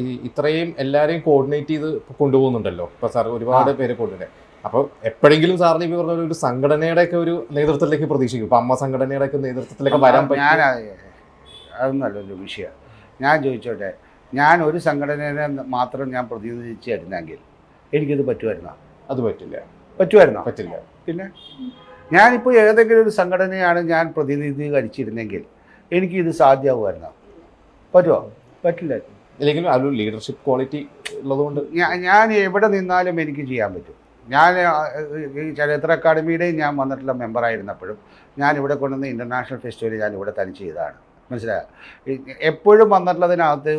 ഈ ഇത്രയും എല്ലാരെയും കോർഡിനേറ്റ് ചെയ്ത് കൊണ്ടുപോകുന്നുണ്ടല്ലോ. ഇപ്പൊ സാർ ഒരുപാട് പേര് കോർഡിനേറ്റ് അപ്പൊ എപ്പോഴെങ്കിലും സാറിന് ഇപ്പൊ പറഞ്ഞ ഒരു സംഘടനയുടെ ഒക്കെ ഒരു നേതൃത്വത്തിലേക്ക് പ്രതീക്ഷിക്കും. ഇപ്പൊ അമ്മ സംഘടനയുടെ ഒക്കെ നേതൃത്വത്തിലേക്ക് വരാൻ ഞാൻ അതൊന്നല്ലൊരു വിഷയം. ഞാൻ ചോദിച്ചോട്ടെ ഞാൻ ഒരു സംഘടനയെ മാത്രം ഞാൻ പ്രതിനിധീകരിച്ചിരുന്നെങ്കിൽ എനിക്കിത് പറ്റുമായിരുന്ന? അത് പറ്റില്ല. പറ്റുമായിരുന്ന? പറ്റില്ല. പിന്നെ? ഞാനിപ്പോൾ ഏതെങ്കിലും ഒരു സംഘടനയാണ് ഞാൻ പ്രതിനിധീകരിച്ചിരുന്നെങ്കിൽ എനിക്കിത് സാധ്യമാകുമായിരുന്നു പറ്റുമോ പറ്റില്ല ഒരു ലീഡർഷിപ്പ് ക്വാളിറ്റി ഉള്ളതുകൊണ്ട് ഞാൻ എവിടെ നിന്നാലും എനിക്ക് ചെയ്യാൻ പറ്റും. ഞാൻ ഈ ചരിത്ര അക്കാദമിയുടെയും ഞാൻ വന്നിട്ടുള്ള മെമ്പറായിരുന്നപ്പോഴും ഞാൻ ഇവിടെ കൊണ്ടുവന്ന ഇന്റർനാഷണൽ ഫെസ്റ്റിവൽ ഞാൻ ഇവിടെ തനിച്ച് ചെയ്തതാണ്. മനസ്സിലായോ? എപ്പോഴും വന്നിട്ടുള്ളതിനകത്ത്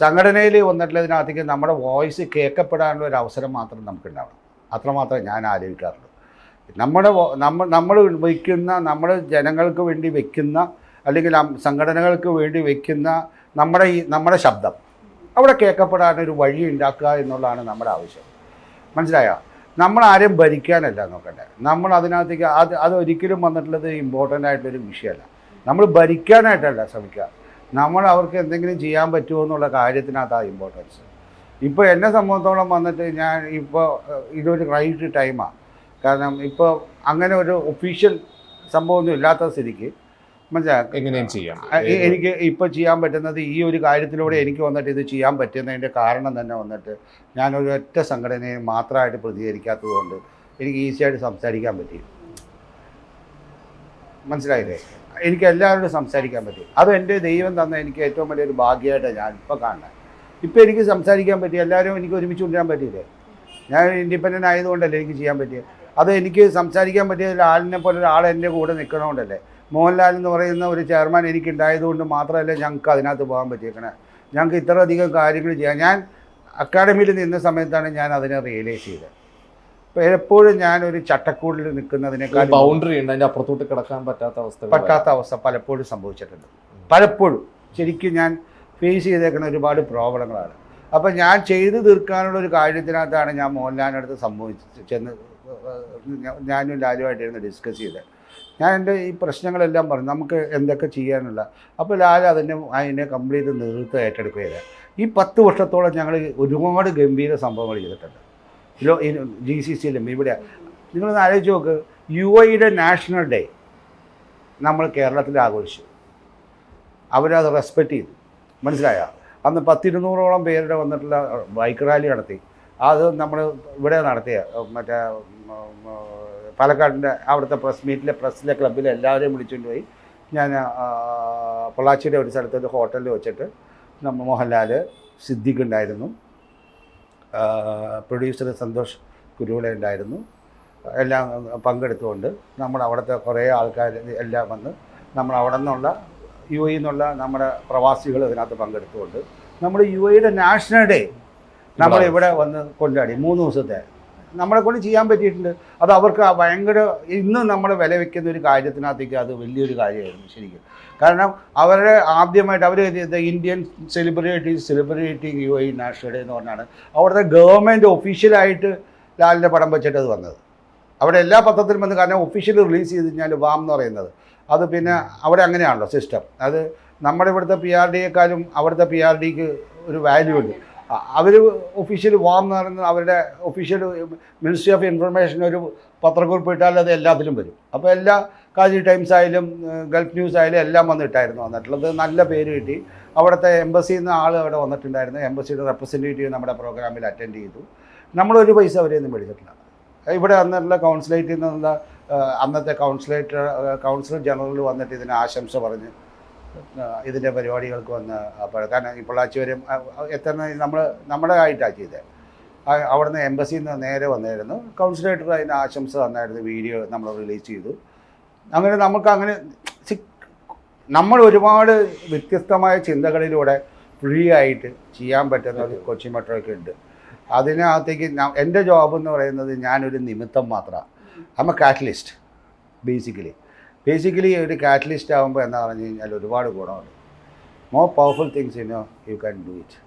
സംഘടനയിൽ വന്നിട്ടുള്ളതിനകത്തേക്ക് നമ്മുടെ വോയിസ് കേൾക്കപ്പെടാനുള്ള ഒരു അവസരം മാത്രം നമുക്കുണ്ടാവണം. അത്രമാത്രമേ ഞാൻ ആലോചിക്കാറുള്ളൂ. നമ്മുടെ നമ്മൾ നമ്മൾ വയ്ക്കുന്ന നമ്മൾ ജനങ്ങൾക്ക് വേണ്ടി വെക്കുന്ന അല്ലെങ്കിൽ സംഘടനകൾക്ക് വേണ്ടി വയ്ക്കുന്ന നമ്മുടെ ഈ നമ്മുടെ ശബ്ദം. അവിടെ കേൾക്കപ്പെടാനൊരു വഴി ഉണ്ടാക്കുക എന്നുള്ളതാണ് നമ്മുടെ ആവശ്യം. മനസ്സിലായോ? നമ്മൾ ആരെയും ഭരിക്കാനല്ല നോക്കട്ടെ നമ്മൾ അതിനകത്തേക്ക് അത് അതൊരിക്കലും വന്നിട്ടുള്ളത് ഇമ്പോർട്ടന്റ് ആയിട്ടൊരു വിഷയമല്ല. നമ്മൾ ഭരിക്കാനായിട്ടല്ല ശ്രമിക്കുക. നമ്മൾ അവർക്ക് എന്തെങ്കിലും ചെയ്യാൻ പറ്റുമോ എന്നുള്ള കാര്യത്തിനകത്താണ് ഇമ്പോർട്ടൻസ് ഇപ്പോൾ എന്നെ സംബന്ധിച്ചോളം വന്നിട്ട് ഞാൻ ഇപ്പോൾ ഇതൊരു റൈറ്റ് ടൈമാണ് കാരണം ഇപ്പോൾ അങ്ങനെ ഒരു ഒഫീഷ്യൽ സംഭവമൊന്നും ഇല്ലാത്ത സ്ഥിതിക്ക് മനസ്സിലായോ? എങ്ങനെയും ചെയ്യാം. എനിക്ക് ഇപ്പോൾ ചെയ്യാൻ പറ്റുന്നത് ഈ ഒരു കാര്യത്തിലൂടെ എനിക്ക് വന്നിട്ട് ഇത് ചെയ്യാൻ പറ്റുന്നതിന്റെ കാരണം തന്നെ വന്നിട്ട് ഞാനൊരു ഒറ്റ സംഘടനയെ മാത്രമായിട്ട് പ്രതികരിക്കാത്തത് കൊണ്ട് എനിക്ക് ഈസിയായിട്ട് സംസാരിക്കാൻ പറ്റി. മനസ്സിലായില്ലേ? എനിക്ക് എല്ലാവരോടും സംസാരിക്കാൻ പറ്റി. അത് എന്റെ ദൈവം തന്ന എനിക്ക് ഏറ്റവും വലിയൊരു ഭാഗ്യമായിട്ടാണ് ഞാൻ ഇപ്പോൾ കാണുന്നത്. ഇപ്പോൾ എനിക്ക് സംസാരിക്കാൻ പറ്റി എല്ലാവരും എനിക്ക് ഒരുമിച്ച് കൊണ്ടുവരാൻ പറ്റിയില്ലേ? ഞാൻ ഇൻഡിപെൻഡന്റ് ആയതുകൊണ്ടല്ലേ എനിക്ക് ചെയ്യാൻ പറ്റിയത് അത് എനിക്ക് സംസാരിക്കാൻ പറ്റിയ ആളിനെ പോലെ ഒരാൾ എന്റെ കൂടെ നിൽക്കണതുകൊണ്ടല്ലേ മോഹൻലാൽ എന്ന് പറയുന്ന ഒരു ചെയർമാൻ എനിക്കുണ്ടായതുകൊണ്ട് മാത്രമല്ല ഞങ്ങൾക്ക് അതിനകത്ത് പോകാൻ പറ്റിയേക്കണേ. ഞങ്ങൾക്ക് ഇത്രയധികം കാര്യങ്ങൾ ചെയ്യാം ഞാൻ അക്കാഡമിയിൽ നിന്ന സമയത്താണ് ഞാൻ അതിനെ റിയലൈസ് ചെയ്തത്. അപ്പോൾ എപ്പോഴും ഞാനൊരു ചട്ടക്കൂടിൽ നിൽക്കുന്നതിനേക്കാൾ ബൗണ്ടറി ഉണ്ട് അതിന്റെ അപ്പുറത്തോട്ട് കിടക്കാൻ പറ്റാത്ത അവസ്ഥ പറ്റാത്ത അവസ്ഥ പലപ്പോഴും സംഭവിച്ചിട്ടുണ്ട്. പലപ്പോഴും. ശരിക്കും ഞാൻ ഫേസ് ചെയ്തേക്കുന്ന ഒരുപാട് പ്രോബ്ലങ്ങളാണ്. അപ്പം ഞാൻ ചെയ്തു തീർക്കാനുള്ള ഒരു കാര്യത്തിനകത്താണ് ഞാൻ മോഹൻലാലിന്റെ അടുത്ത് സംഭവിച്ച് ചെന്ന് ഞാനും ലാലുമായിട്ടിരുന്ന് ഡിസ്കസ് ചെയ്തത്. ഞാൻ എന്റെ ഈ പ്രശ്നങ്ങളെല്ലാം പറഞ്ഞു നമുക്ക് എന്തൊക്കെ ചെയ്യാനുള്ള. അപ്പോൾ ലാൽ അതിനെ അതിനെ കംപ്ലീറ്റ് നേതൃത്വം ഏറ്റെടുക്കുകയില്ല ഈ പത്ത് വർഷത്തോളം ഞങ്ങൾ ഒരുപാട് ഗംഭീര സംഭവങ്ങൾ ചെയ്തിട്ടുണ്ട്. ലോ ജി സി സിയിലും ഇവിടെ. നിങ്ങളൊന്ന് ആലോചിച്ച് നോക്ക് യു ഐയുടെ നാഷണൽ ഡേ നമ്മൾ കേരളത്തിൽ ആഘോഷിച്ചു. അവരത് റെസ്പെക്റ്റ് ചെയ്തു. മനസ്സിലായോ? അന്ന് പത്തിരുന്നൂറോളം പേരുടെ വന്നിട്ടുള്ള ബൈക്ക് റാലി നടത്തി. അത് നമ്മൾ ഇവിടെ നടത്തിയ മറ്റേ പാലക്കാടിന്റെ അവിടുത്തെ പ്രസ് മീറ്റിലെ പ്രസ്സിലെ ക്ലബ്ബിലെ എല്ലാവരെയും വിളിച്ചുകൊണ്ട് പോയി. ഞാൻ പൊള്ളാച്ചിയുടെ ഒരു സ്ഥലത്ത് ഒരു ഹോട്ടലിൽ വെച്ചിട്ട് നമ്മൾ മോഹൻലാൽ സിദ്ദിഖ് ഉണ്ടായിരുന്നു. പ്രൊഡ്യൂസർ സന്തോഷ് കുരുവിള ഉണ്ടായിരുന്നു. എല്ലാം പങ്കെടുത്തുകൊണ്ട് നമ്മൾ അവിടുത്തെ കുറേ ആൾക്കാർ എല്ലാം വന്ന് നമ്മൾ അവിടെ നിന്നുള്ള യു എ എന്നുള്ള നമ്മുടെ പ്രവാസികൾ ഇതിനകത്ത് പങ്കെടുത്തുകൊണ്ട് നമ്മൾ യു എയുടെ നാഷണൽ ഡേ നമ്മൾ ഇവിടെ വന്ന് കൊണ്ടാടി. മൂന്ന് ദിവസത്തെ നമ്മളെ കൊണ്ട് ചെയ്യാൻ പറ്റിയിട്ടുണ്ട്. അത് അവർക്ക് ഭയങ്കര ഇന്ന് നമ്മൾ വില വെക്കുന്ന ഒരു കാര്യത്തിനകത്തേക്ക് അത് വലിയൊരു കാര്യമായിരുന്നു ശരിക്കും. കാരണം അവരുടെ ആദ്യമായിട്ട് അവർ Indian celebrities celebrity UAE national day എന്ന് പറഞ്ഞാണ് അവിടുത്തെ ഗവൺമെന്റ് ഒഫീഷ്യലായിട്ട് ലാലിന്റെ പടം വെച്ചിട്ട് അത് വന്നത്. അവിടെ എല്ലാ പത്രത്തിലും വന്ന് കാരണം ഒഫീഷ്യൽ റിലീസ് ചെയ്ത് കഴിഞ്ഞാൽ വാം എന്ന് പറയുന്നത്. അത് പിന്നെ അവിടെ അങ്ങനെയാണല്ലോ സിസ്റ്റം അത് നമ്മുടെ ഇവിടുത്തെ പി ആർ ഡിയേക്കാളും അവിടുത്തെ പി ആർ ഡിക്ക് ഒരു വാല്യൂ ഉണ്ട്. അവർ ഒഫീഷ്യൽ വാം എന്ന് പറയുന്നത് അവരുടെ ഒഫീഷ്യൽ മിനിസ്ട്രി ഓഫ് ഇൻഫർമേഷൻ ഒരു പത്രക്കുറിപ്പ് ഇട്ടാൽ അത് എല്ലാത്തിലും വരും. അപ്പോൾ എല്ലാ കാജി ടൈംസ് ആയാലും ഗൾഫ് ന്യൂസ് ആയാലും എല്ലാം വന്നിട്ടായിരുന്നു വന്നിട്ടുള്ളത്. നല്ല പേര് കിട്ടി. അവിടുത്തെ എംബസിയിൽ നിന്ന് ആൾ അവിടെ വന്നിട്ടുണ്ടായിരുന്നു. എംബസിയുടെ റെപ്രസെന്റേറ്റീവ് നമ്മുടെ പ്രോഗ്രാമിൽ അറ്റൻഡ് ചെയ്തു. നമ്മളൊരു പൈസ അവരെയൊന്നും മേടിച്ചിട്ടില്ല. ഇവിടെ അന്നുള്ള കൗൺസിലേറ്റിൽ നിന്നുള്ള അന്നത്തെ കൗൺസിലേറ്റ് കൗൺസിലർ ജനറൽ വന്നിട്ട് ഇതിന് ആശംസ പറഞ്ഞ് ഇതിന്റെ പരിപാടികൾക്ക് വന്ന് അപ്പോൾ കാരണം ഈ പൊള്ളാച്ചി എത്ര നമ്മൾ നമ്മുടെ ആയിട്ടാണ് ചെയ്തത് അവിടുന്ന് എംബസിയിൽ നിന്ന് നേരെ വന്നായിരുന്നു. കൗൺസിലേറ്റർ അതിന് ആശംസ തന്നായിരുന്നു വീഡിയോ നമ്മൾ റിലീസ് ചെയ്തു. അങ്ങനെ നമുക്ക് അങ്ങനെ നമ്മൾ ഒരുപാട് വ്യത്യസ്തമായ ചിന്തകളിലൂടെ ഫ്രീ ആയിട്ട് ചെയ്യാൻ പറ്റുന്ന ഒരു കൊച്ചി മെട്രോയൊക്കെ ഉണ്ട്. അതിനകത്തേക്ക് എന്റെ ജോബ് എന്ന് പറയുന്നത് ഞാനൊരു നിമിത്തം മാത്രമാണ്. അമ്മ കാറ്റലിസ്റ്റ് ബേസിക്കലി ബേസിക്കലി ഒരു കാറ്റലിസ്റ്റ് ആകുമ്പോൾ എന്താ പറഞ്ഞു കഴിഞ്ഞാൽ ഒരുപാട് ഗുണമുണ്ട്. More powerful things you know you can do it